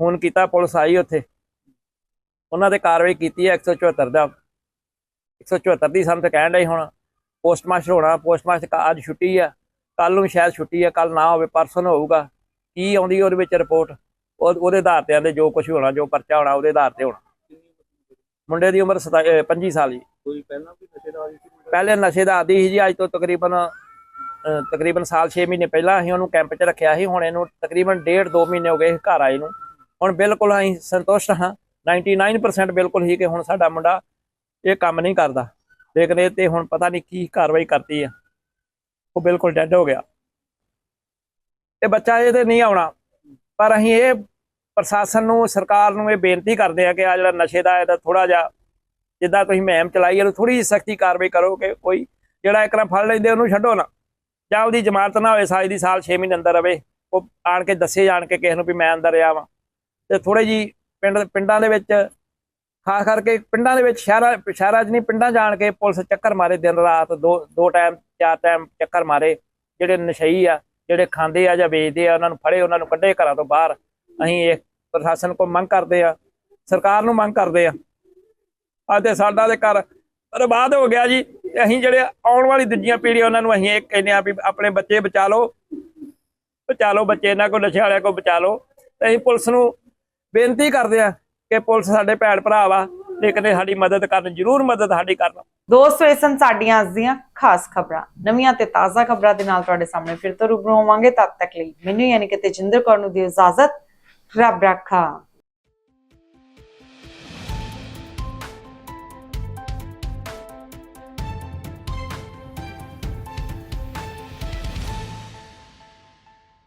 ਫੋਨ ਕੀਤਾ ਪੁਲਿਸ ਆਈ ਉੱਥੇ। ਉਹਨਾਂ ਤੇ ਕਾਰਵਾਈ ਕੀਤੀ ਹੈ 174 ਦਾ। 174 ਦੀ ਸਾਨੂੰ ਤਾਂ ਕਹਿਣ ਡਏ ਹੁਣ ਪੋਸਟਮਾਸਟਰ ਹੋਣਾ ਪੋਸਟਮਾਸਟਰ ਅੱਜ ਛੁੱਟੀ ਆ। ਕੱਲ ਨੂੰ ਸ਼ਾਇਦ ਛੁੱਟੀ ਆ ਕੱਲ ਨਾ ਹੋਵੇ ਪਰਸੋਂ ਹੋਊਗਾ। ਕੀ ਆਉਂਦੀ ਉਹਦੇ ਵਿੱਚ ਰਿਪੋਰਟ? ਉਹ ਉਹਦੇ ਆਧਾਰ ਤੇ ਆਂਦੇ ਜੋ ਕੁਝ ਹੋਣਾ ਜੋ ਪਰਚਾ ਹੋਣਾ ਉਹਦੇ ਆਧਾਰ ਤੇ ਹੋਣਾ। ਮੁੰਡੇ ਦੀ ਉਮਰ 25 ਸਾਲ ਜੀ। ਕੋਈ ਪਹਿਲਾਂ ਵੀ ਨਸ਼ੇ ਦਾ ਪਹਿਲੇ ਨਸ਼ੇ ਦਾ ਆਦੀ ਸੀ ਜੀ ਅੱਜ ਤੋਂ ਤਕਰੀਬਨ ਤਕਰੀਬਨ ਸਾਲ 6 ਮਹੀਨੇ ਪਹਿਲਾਂ ਅਸੀਂ ਉਹਨੂੰ ਕੈਂਪ 'ਚ ਰੱਖਿਆ ਸੀ, ਹੁਣ ਇਹਨੂੰ ਤਕਰੀਬਨ ਡੇਢ 2 ਮਹੀਨੇ ਹੋ ਗਏ ਸੀ ਘਰ ਆਏ ਨੂੰ। ਹੁਣ ਬਿਲਕੁਲ ਅਸੀਂ ਸੰਤੁਸ਼ਟ ਹਾਂ 99% ਬਿਲਕੁਲ ਹੀ ਕਿ ਹੁਣ ਸਾਡਾ ਮੁੰਡਾ ਇਹ ਕੰਮ ਨਹੀਂ ਕਰਦਾ। ਲੇਕਿਨ ਇਹ ਤੇ ਹੁਣ ਪਤਾ ਨਹੀਂ ਕੀ ਕਾਰਵਾਈ ਕਰਤੀ ਆ। ਉਹ ਬਿਲਕੁਲ ਡੈੱਡ ਹੋ ਗਿਆ। ਇਹ ਬੱਚਾ ਇਹ ਇਹਦੇ ਨਹੀਂ ਆਉਣਾ। ਪਰ ਅਸੀਂ ਇਹ ਪ੍ਰਸ਼ਾਸਨ ਨੂੰ, ਸਰਕਾਰ ਨੂੰ ਇਹ ਬੇਨਤੀ ਕਰਦੇ ਆ ਕਿ ਆ ਜਿਹੜਾ ਨਸ਼ੇ ਦਾ ਇਹਦਾ ਥੋੜਾ ਜਿਹਾ ਜਿੱਦਾਂ ਤੁਸੀਂ ਮਹਿਮ ਚਲਾਈ ਇਹਨੂੰ ਥੋੜੀ ਜਿਹੀ ਸਖਤੀ ਕਾਰਵਾਈ ਕਰੋ ਕਿ ਕੋਈ ਜਿਹੜਾ ਇੱਕ ਨਾ ਫੜ ਲੈਂਦੇ ਉਹਨੂੰ ਛੱਡੋ ਨਾ। ਜਾਂ ਉਹਦੀ ਜ਼ਮਾਨਤ ਨਾ ਹੋਵੇ ਸਾਜ ਦੀ ਸਾਲ 6 ਮਹੀਨੇ ਅੰਦਰ ਰਵੇ, ਉਹ ਆਣ ਕੇ ਦੱਸੇ ਜਾਣ ਕੇ ਕਿਸੇ ਨੂੰ ਵੀ ਮੈਂ ਅੰਦਰ ਰਿਹਾ ਵਾਂ। ਤੇ ਥੋੜੇ ਜੀ ਪਿੰਡ, ਪਿੰਡਾਂ ਦੇ ਵਿੱਚ, ਖਾਸ ਕਰਕੇ ਪਿੰਡਾਂ ਦੇ ਵਿੱਚ ਸ਼ਹਿਰਾਂ ਸ਼ਹਿਰਾਂ 'ਚ ਨਹੀਂ, ਪਿੰਡਾਂ ਜਾਣ ਕੇ ਪੁਲਿਸ ਚੱਕਰ ਮਾਰੇ ਦਿਨ ਰਾਤ, ਦੋ ਦੋ ਟਾਈਮ ਚਾਰ ਟਾਈਮ ਚੱਕਰ ਮਾਰੇ, ਜਿਹੜੇ ਨਸ਼ਈ ਆ, ਜਿਹੜੇ ਖਾਂਦੇ ਆ ਜਾਂ ਵੇਚਦੇ ਆ, ਉਹਨਾਂ ਨੂੰ ਫੜੇ, ਉਹਨਾਂ ਨੂੰ ਕੱਢੇ ਘਰਾਂ ਤੋਂ ਬਾਹਰ। ਅਸੀਂ ਇਹ ਪ੍ਰਸ਼ਾਸਨ ਕੋਲ ਮੰਗ ਕਰਦੇ ਆ, ਸਰਕਾਰ ਨੂੰ ਮੰਗ ਕਰਦੇ ਆ। ਅਤੇ ਸਾਡਾ ਦੇ ਘਰ ਬਰਬਾਦ ਹੋ ਗਿਆ ਜੀ। ਤੇ ਅਸੀਂ ਜਿਹੜੇ ਆਉਣ ਵਾਲੀ ਦੂਜੀਆਂ ਪੀੜ੍ਹੀਆਂ, ਉਹਨਾਂ ਨੂੰ ਅਸੀਂ ਇਹ ਕਹਿੰਦੇ ਆ ਵੀ ਆਪਣੇ ਬੱਚੇ ਬਚਾ ਲਓ। ਬਚਾ ਲਓ ਬੱਚੇ, ਇਹਨਾਂ ਕੋ ਨਸ਼ੇ ਵਾਲਿਆਂ ਕੋ ਬਚਾ ਲਓ। ਤੇ ਅਸੀਂ ਪੁਲਿਸ ਨੂੰ ਬੇਨਤੀ ਕਰਦੇ ਆ ਕਿ ਪੁਲਿਸ ਸਾਡੇ ਭੈਣ ਭਰਾ ਵਾ ਲੇਕਿਨ ਸਾਡੀ ਮਦਦ ਕਰਨ, ਜ਼ਰੂਰ ਮਦਦ ਸਾਡੀ ਕਰਨ। ਦੋਸਤੋ, ਇਹ ਸਨ ਸਾਡੀਆਂ ਅੱਜ ਦੀਆਂ ਖਾਸ ਖਬਰਾਂ। ਨਵੀਆਂ ਤੇ ਤਾਜ਼ਾ ਖਬਰਾਂ ਦੇ ਨਾਲ ਤੁਹਾਡੇ ਸਾਹਮਣੇ ਫਿਰ ਤੋਂ ਰੂਬਰੂ ਹੋਵਾਂਗੇ। ਤਦ ਤੱਕ ਲਈ ਮੈਨੂੰ ਯਾਨੀ ਕਿ ਤੇਜਿੰਦਰ ਕੌਰ ਨੂੰ ਦਿਓ ਇਜਾਜ਼ਤ। ਰੱਬ ਰੱਖਾ।